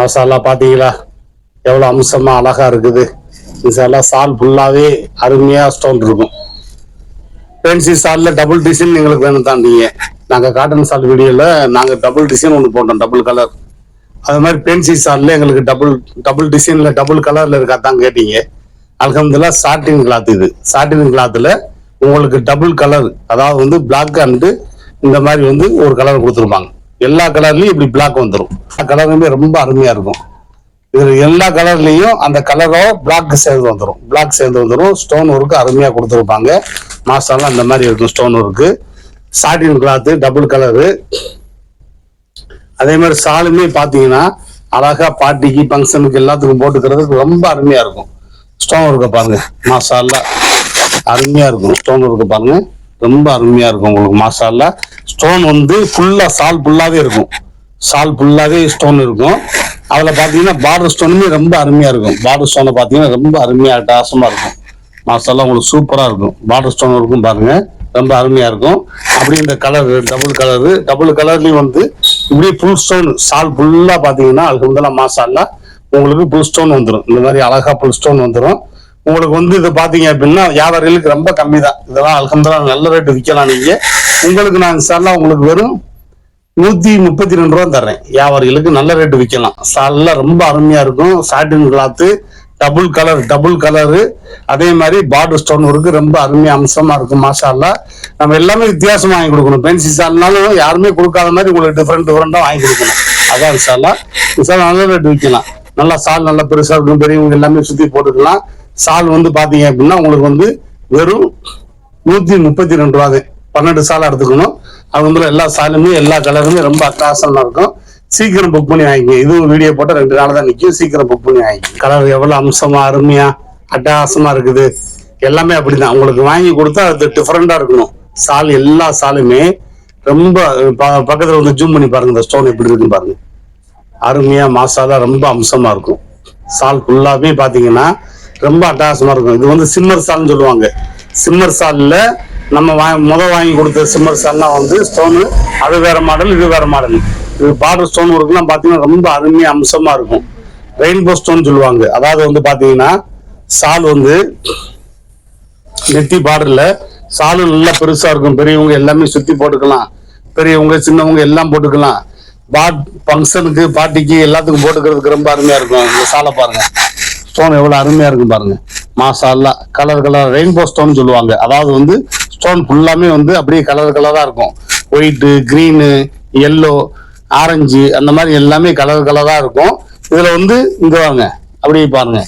மசாலா பார்த்தீங்களா எவ்வளோ அம்சமா அழகா இருக்குது. இதெல்லாம் சால் ஃபுல்லாகவே அருமையாக ஸ்டோன் இருக்கும். பென்சி சாலில் டபுள் டிசைன் எங்களுக்கு வேணும் தான் நீங்கள் நாங்கள் காட்டன் சால் வீடியோவில் நாங்கள் டபுள் டிசைன் ஒன்று போட்டோம் டபுள் கலர் அது மாதிரி பென்சி சாலில் எங்களுக்கு டபுள் டபுள் டிசைனில் டபுள் கலரில் இருக்கா தான் கேட்டீங்க. அலகம்துல்லா சாட்டின் கிளாத் இது. சாட்டின் கிளாத்தில் உங்களுக்கு டபுள் கலர் அதாவது வந்து பிளாக் அண்டு இந்த மாதிரி வந்து ஒரு கலர் கொடுத்துருப்பாங்க. எல்லா கலர்லயும் இப்படி பிளாக் வந்துடும் எல்லா கலருமே ரொம்ப அருமையாக இருக்கும். இது எல்லா கலர்லயும் அந்த கலரோ பிளாக் சேர்ந்து வந்துடும் பிளாக் சேர்ந்து வந்துடும் ஸ்டோன் ஒர்க்கு அருமையா கொடுத்துருப்பாங்க. மாஸ்டர்லாம் அந்த மாதிரி இருக்கும் stone work satin cloth double colour அதே மாதிரி சாலுமே பாத்தீங்கன்னா அழகா பார்ட்டிக்கு ஃபங்க்ஷனுக்கு எல்லாத்துக்கும் போட்டுக்கிறதுக்கு ரொம்ப அருமையா இருக்கும். ஸ்டோன் ஒர்க்கை பாருங்க. மாசாலா அருமையா இருக்கும் ஸ்டோன் ஒர்க்கை பாருங்க. ரொம்ப அருமையா இருக்கும் உங்களுக்கு மாசாலா ஸ்டோன் வந்து ஃபுல்லா சால் ஃபுல்லாவே இருக்கும். சால் ஃபுல்லாவே ஸ்டோன் இருக்கும். அதுல பாத்தீங்கன்னா பார்டர் ஸ்டோனுமே ரொம்ப அருமையா இருக்கும். பார்டர் ஸ்டோனை பாத்தீங்கன்னா ரொம்ப அருமையா அட்டாசமா இருக்கும். மாசாலா உங்களுக்கு சூப்பரா இருக்கும். பார்டர் ஸ்டோன் இருக்கும் பாருங்க. ரொம்ப அருமையா இருக்கும். அப்படி இந்த கலர் டபுள் கலரு டபுள் கலர்லயும் வந்து இப்படியே ஃபுல் ஸ்டோன் சால் ஃபுல்லா பாத்தீங்கன்னா முதல்ல மாசாலா உங்களுக்கு புல் ஸ்டோன் வந்துடும் இந்த மாதிரி அழகா புல் ஸ்டோன் வந்துடும் உங்களுக்கு வந்து இது பாத்தீங்க அப்படின்னா வியாபாரிகளுக்கு ரொம்ப கம்மி தான் இதெல்லாம் அலகந்தெல்லாம் நல்ல ரேட்டு விற்கலாம் நீங்க. உங்களுக்கு நான் சார்லாம் உங்களுக்கு வெறும் நூத்தி முப்பத்தி ரெண்டு ரூபா தர்றேன். வியாபாரிகளுக்கு நல்ல ரேட்டு விற்கலாம் சால்லாம் ரொம்ப அருமையா இருக்கும். Satin cloth double colour double colour அதே மாதிரி பார்டர் ஸ்டோன் ஒர்க்கு ரொம்ப அருமையா அம்சமா இருக்கும் மாஷால்லா நம்ம எல்லாமே வித்தியாசமா வாங்கி கொடுக்கணும். பென்சி சால்னாலும் யாருமே கொடுக்காத மாதிரி உங்களுக்கு டிஃப்ரெண்ட் டிஃப்ரெண்டா வாங்கி கொடுக்கணும். அதான் சாலா நல்ல ரேட்டு விற்கலாம் நல்லா சால் நல்லா பெருசா இருக்கும் பெரியவங்க எல்லாமே சுத்தி போட்டுக்கலாம். சால் வந்து பாத்தீங்க அப்படின்னா உங்களுக்கு வந்து வெறும் நூத்தி முப்பத்தி ரெண்டு ரூபா பன்னெண்டு சால் எடுத்துக்கணும். அது வந்து எல்லா சாலுமே எல்லா கலருமே ரொம்ப அட்ராசனா இருக்கும். சீக்கிரம் புக் பண்ணி வாங்கிங்க இதுவும் வீடியோ போட்டு ரெண்டு நாள் தான் நிற்கும் சீக்கிரம் புக் பண்ணி வாங்கிக்கோங்க. கலர் எவ்வளவு அம்சமா அருமையா அட்டகாசமா இருக்குது. எல்லாமே அப்படிதான். உங்களுக்கு வாங்கி கொடுத்தா அது டிஃப்ரெண்டா இருக்கணும். சால் எல்லா சாலுமே ரொம்ப ப- பக்கத்துல வந்து ஜூம் பண்ணி பாருங்க. இந்த ஸ்டோன் எப்படி இருக்குன்னு பாருங்க. அருமையா மாசாலா ரொம்ப அம்சமா இருக்கும். சால் ஃபுல்லாவே பாத்தீங்கன்னா ரொம்ப அட்டகாசமா இருக்கும். இது வந்து சிம்மர் சால்னு சொல்லுவாங்க. சிம்மர் சால்ல நம்ம வா முத வாங்கி கொடுத்த சிம்மர் சால்னா வந்து ஸ்டோனு அது வேற மாடல் இது வேற மாடல் இது பார்டர் ஸ்டோன் ஒர்க்லாம் பாத்தீங்கன்னா ரொம்ப அருமையா அம்சமா இருக்கும். ரெயின்போ ஸ்டோன் சொல்லுவாங்க. அதாவது வந்து பாத்தீங்கன்னா சால் வந்து நெத்தி பார்டர்ல சாலு நல்லா பெருசா இருக்கும். பெரியவங்க எல்லாமே சுத்தி போட்டுக்கலாம். பெரியவங்க சின்னவங்க எல்லாம் போட்டுக்கலாம். பாட் ஃபங்க்ஷனுக்கு பார்ட்டிக்கு எல்லாத்துக்கும் போட்டுக்கிறதுக்கு ரொம்ப அருமையா இருக்கும். இந்த சாலை பாருங்க. ஸ்டோன் எவ்வளவு அருமையா இருக்கும் பாருங்க. Masala colour colour rainbow stone சொல்லுவாங்க. அதாவது வந்து ஸ்டோன் ஃபுல்லாமே வந்து அப்படியே கலர் கலரா இருக்கும். ஒயிட்டு கிரீனு எல்லோ ஆரஞ்சு அந்த மாதிரி எல்லாமே கலர் கலரா இருக்கும். இதுல வந்து இங்க வாங்க. அப்படியே பாருங்க.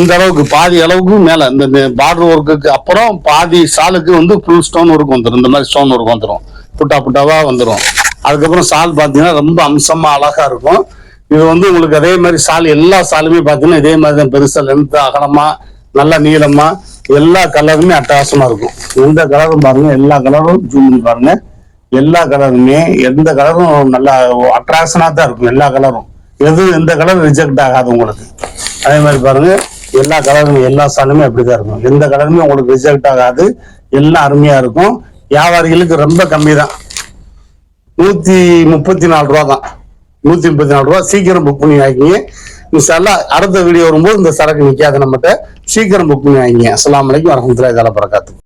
இந்த அளவுக்கு பாதி அளவுக்கு மேல இந்த பார்டர் ஒர்க்குக்கு அப்புறம் பாதி சாலுக்கு வந்து ஃபுல் ஸ்டோன் ஒர்க் வந்துடும் இந்த மாதிரி ஸ்டோன் ஒர்க் வந்துடும் புட்டா புட்டாவா வந்துடும் அதுக்கப்புறம் சால் பார்த்தீங்கன்னா ரொம்ப அம்சமா அழகா இருக்கும். இது வந்து உங்களுக்கு அதே மாதிரி சால் எல்லா சாலுமே பார்த்தீங்கன்னா இதே மாதிரி தான். பெருசா லென்த்து அகலமா நல்லா நீளமா எல்லா கலருமே அட்டகாசமா இருக்கும். எந்த கலரும் பாருங்க எல்லா கலரும் ஜூம் பண்ணி பாருங்க. எல்லா கலருமே எந்த கலரும் நல்லா அட்ராக்ஷனா தான் இருக்கும் எல்லா கலரும் எது எந்த கலர் ரிஜெக்ட் ஆகாது உங்களுக்கு. அதே மாதிரி பாருங்க எல்லா கலருமே எல்லா சாலுமே அப்படிதான் இருக்கும். எந்த கலருமே உங்களுக்கு ரிஜெக்ட் ஆகாது எல்லாம் அருமையா இருக்கும். வியாபாரிகளுக்கு ரொம்ப கம்மி தான் நூத்தி முப்பத்தி நாலு ரூபா தான் நூத்தி முப்பத்தி நாலு ரூபா சீக்கிரம் புக் பண்ணி வாங்கிங்க இன்ஷால்லா அடுத்த வீடியோ வரும்போது இந்த சரக்கு நிக்காது நம்மகிட்ட. சீக்கிரம் புக் பண்ணி வாங்கிங்க அஸ்லாம் வலைக்கும் வரமத்துல இதெல்லாம் பரகாத்து